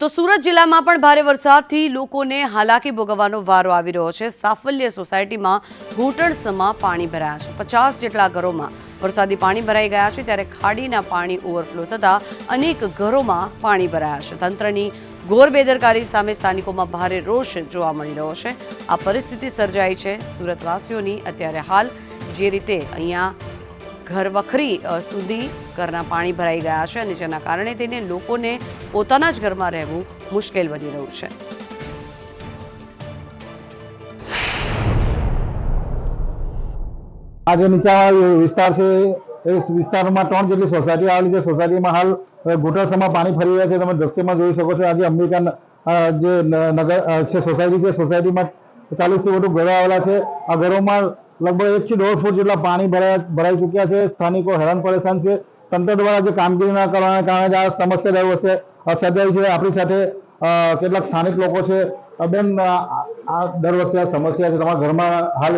તો સુરત જિલ્લામાં પણ ભારે વરસાદથી લોકોને હાલાકી ભોગવવાનો વારો આવી રહ્યો છે. સાફલ્ય સોસાયટીમાં ઘૂંટણસમાં પાણી ભરાયા છે. પચાસ જેટલા ઘરોમાં વરસાદી પાણી ભરાઈ ગયા છે ત્યારે ખાડીના પાણી ઓવરફ્લો થતાં અનેક ઘરોમાં પાણી ભરાયા છે. તંત્રની ઘોર બેદરકારી સામે સ્થાનિકોમાં ભારે રોષ જોવા મળી રહ્યો છે. આ પરિસ્થિતિ સર્જાઈ છે. સુરતવાસીઓની અત્યારે હાલ જે રીતે અહીંયા ઘર સુધી ઘરના પાણી ભરાઈ ગયા છે અને જેના કારણે તેને લોકોને પોતાના જ ઘરમાં રહેવું મુશ્કેલ બની રહ્યું છે. આ જે નીચા વિસ્તાર છે, એ વિસ્તારમાં ત્રણ જેટલી સોસાયટી આવેલી છે. સોસાયટીમાં હાલ ઘૂંટણસમાં પાણી ફરી રહ્યા છે. તમે દ્રશ્યમાં જોઈ શકો છો, આજે અંબિકા જે નગર છે સોસાયટી છે, સોસાયટીમાં ચાલીસથી વધુ ઘરો આવેલા છે. આ ઘરોમાં લગભગ એકથી દોઢ ફૂટ જેટલા પાણી ભરાયા ભરાઈ ચૂક્યા છે. સ્થાનિકો હેરાન પરેશાન છે. તંત્ર દ્વારા જે કામગીરી ન કરવાના કારણે આ સમસ્યા રહ્યો હશે સર્જાઈ છે. આપણી સાથે કેટલાક સ્થાનિક લોકો છે. બેન આ દર વર્ષે આ સમસ્યા છે. તમારા ઘરમાં હાલ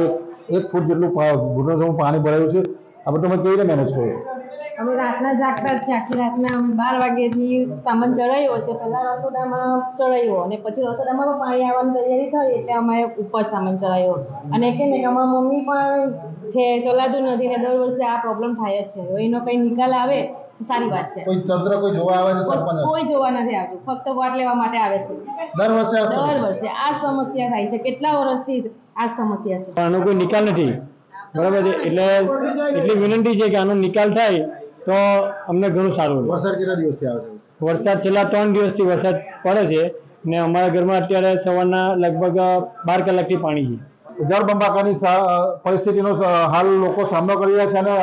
એક- ફૂટ જેટલું ઘૂંટણસમાં પાણી ભરાયું છે. આ બધું તમે કેવી રીતે મેનેજ કરો? અમે રાતના જાગતા જ છે આખી રાતના અમે બાર વાગ્યાથી સામાન ચડાવ્યો છે. પહેલાં રસોડામાં ચડાવ્યો અને પછી રસોડામાં પણ પાણી આવવાની તૈયારી થઈ એટલે અમે ઉપર સામાન ચડાવ્યો અને કે ને કે અમારા મમ્મી પણ છે ચલાતું નથી ને દર વર્ષે આ પ્રોબ્લેમ થાય જ છે. હવે એનો કંઈ નિકાલ આવે સારી વાત છે. કોઈ તંત્ર કોઈ જોવા આવે છે સરપંચ? કોઈ જોવા નથી આવતું. ફક્ત વોટ લેવા માટે આવે છે. દર વર્ષે આ દર વર્ષે આ સમસ્યા થાય છે. કેટલા વર્ષથી આ સમસ્યા છે? આનો કોઈ નિકાલ નથી. બરાબર છે? એટલે એટલી વિનંતી છે કે આનો નિકાલ થાય તો અમને ઘણું સારું વરસાદ કેટલા દિવસથી આવે છે? વરસાદ છેલ્લા ત્રણ દિવસથી વરસાદ પડે છે ને અમારા ઘરમાં અત્યારે સવારના લગભગ બાર કલાકથી પાણી છે. જળબંબાકારની પરિસ્થિતિનો હાલ લોકો સામનો કરી રહ્યા છે અને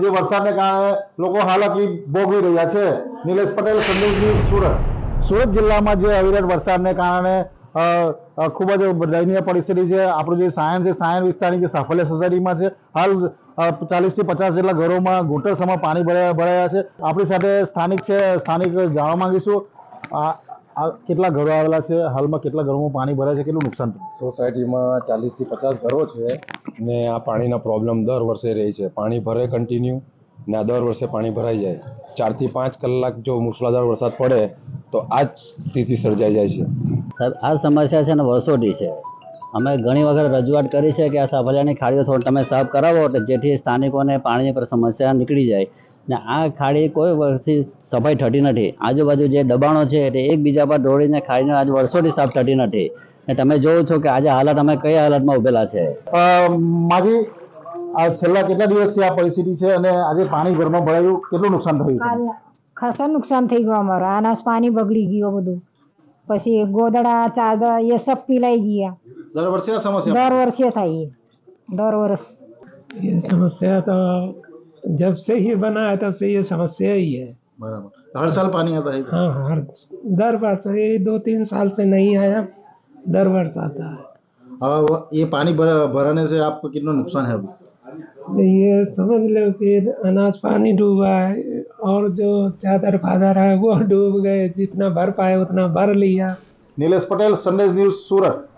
જે વરસાદને કારણે લોકો હાલાકી ભોગવી રહ્યા છે. નિલેશ પટેલ સંદેશ સુરત. સુરત જિલ્લામાં જે અવિરત વરસાદને કારણે ખૂબ જ દયનીય પરિસ્થિતિ છે. આપણું જે સાયણ છે, સાયણ વિસ્તારની જે સાફલ્ય સોસાયટીમાં છે, હાલ ચાલીસથી પચાસ જેટલા ઘરોમાં ઘૂંટણસમાં પાણી ભરાયા ભરાયા છે. આપણી સાથે સ્થાનિક છે, સ્થાનિક જાણવા માંગીશું. આ કેટલા ઘરો આવેલા છે? હાલમાં કેટલા ઘરોમાં પાણી ભરાય છે? કેટલું નુકસાન સોસાયટીમાં ચાલીસથી પચાસ ઘરો છે ને આ પાણીના પ્રોબ્લેમ દર વર્ષે રહે છે. પાણી ભરે કન્ટિન્યુ ને આ દર વર્ષે પાણી ભરાઈ જાય. ચારથી પાંચ કલાક જો મુસળાધાર વરસાદ પડે તો આ જ સ્થિતિ સર્જાઈ જાય છે. સાહેબ આ સમસ્યા છે ને વર્ષોથી છે. અમે ઘણી વખત રજૂઆત કરી છે કે આ સાફલિયાની ખાડીઓ થોડી તમે સાફ કરાવો જેથી સ્થાનિકોને પાણીની પર સમસ્યા નીકળી જાય. ને આ ખાડી કોઈ વર્ષથી સફાઈ થતી નથી. આજુબાજુ જે દબાણો છે તે એકબીજા પર દોડીને ખાડીને આજ વર્ષોથી સાફ થતી નથી. ને તમે જોવો છો કે આજે હાલત અમે કઈ હાલતમાં ઉભેલા છે? મારી આ છેલ્લા કેટલા દિવસથી આ પરિસ્થિતિ છે અને આજે પાણી ઘરમાં ભરાયું કેટલું નુકસાન થયું? ખાસા નુકસાન થઈ ગયું અમારું અનાજ પાણી બગડી ગયું બધું પછી ગોદડા ચાદર એ સબ પીલાઈ ગયા દર વર્ષે આ સમસ્યા દર વર્ષે થાય એ. દર વર્ષ ये समस्या तो जब से ही बना है तब से ये समस्या ही है બરાબર હર સાલ પાણી आता है हाँ हर दर वर्ष ये दो तीन साल से नहीं आया दर वर्ष आता है अब ये पानी भर, भराने से आपको कितना नुकसान है अभी ये समझ लो कि अनाज पानी डूबा है और जो चादर फादर है वो डूब गए जितना भर पाए उतना भर लिया नीलेश पटेल संडेज न्यूज सूरत